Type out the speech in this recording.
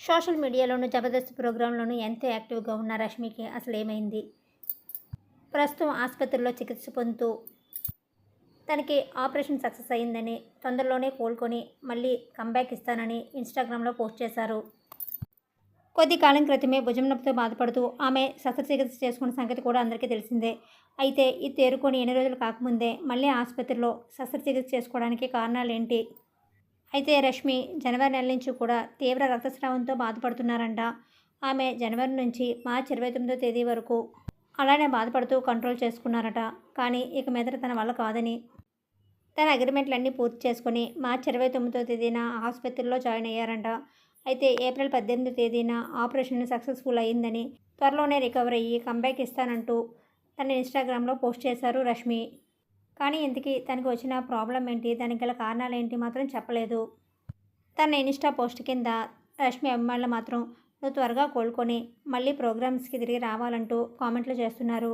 Social మీడియాలోను Jabardasth ప్రోగ్రాంలోనూ ఎంతో యాక్టివ్గా ఉన్న రష్మికి అసలు ఏమైంది? ప్రస్తుతం ఆసుపత్రిలో చికిత్స పొందుతూ తనకి ఆపరేషన్ సక్సెస్ అయిందని తొందరలోనే కోలుకొని మళ్ళీ కంబ్యాక్ ఇస్తానని ఇన్స్టాగ్రామ్లో పోస్ట్ చేశారు. కొద్ది కాలం క్రితమే భుజం నొప్పితో బాధపడుతూ ఆమె శస్త్రచికిత్స చేసుకున్న సంగతి కూడా అందరికీ తెలిసిందే. అయితే ఇది తేరుకొని ఎన్ని రోజులు కాకముందే మళ్ళీ ఆసుపత్రిలో శస్త్రచికిత్స చేసుకోవడానికి కారణాలేంటి? అయితే రష్మి జనవరి నెల నుంచి కూడా తీవ్ర రక్తస్రావంతో బాధపడుతున్నారంట. ఆమె జనవరి నుంచి మార్చి ఇరవై తొమ్మిదో తేదీ వరకు అలానే బాధపడుతూ కంట్రోల్ చేసుకున్నారట. కానీ ఇక మీదట తన వల్ల కాదని. తన అగ్రిమెంట్లన్నీ పూర్తి చేసుకుని మార్చి ఇరవై తొమ్మిదో తేదీన ఆసుపత్రిలో జాయిన్ అయ్యారంట. అయితే ఏప్రిల్ పద్దెనిమిదో తేదీన ఆపరేషన్ సక్సెస్ఫుల్ అయ్యిందని త్వరలోనే రికవర్ అయ్యి కంబ్యాక్ ఇస్తానంటూ తన ఇన్స్టాగ్రామ్లో పోస్ట్ చేశారు రష్మి. కానీ ఇంతకీ తనకి వచ్చిన ప్రాబ్లం ఏంటి? దానికి గల కారణాలు ఏంటి మాత్రం చెప్పలేదు. తన ఇన్స్టా పోస్ట్ కింద రష్మి అభిమానులు మాత్రం నువ్వు త్వరగా కోలుకొని మళ్ళీ ప్రోగ్రామ్స్కి తిరిగి రావాలంటూ కామెంట్లు చేస్తున్నారు.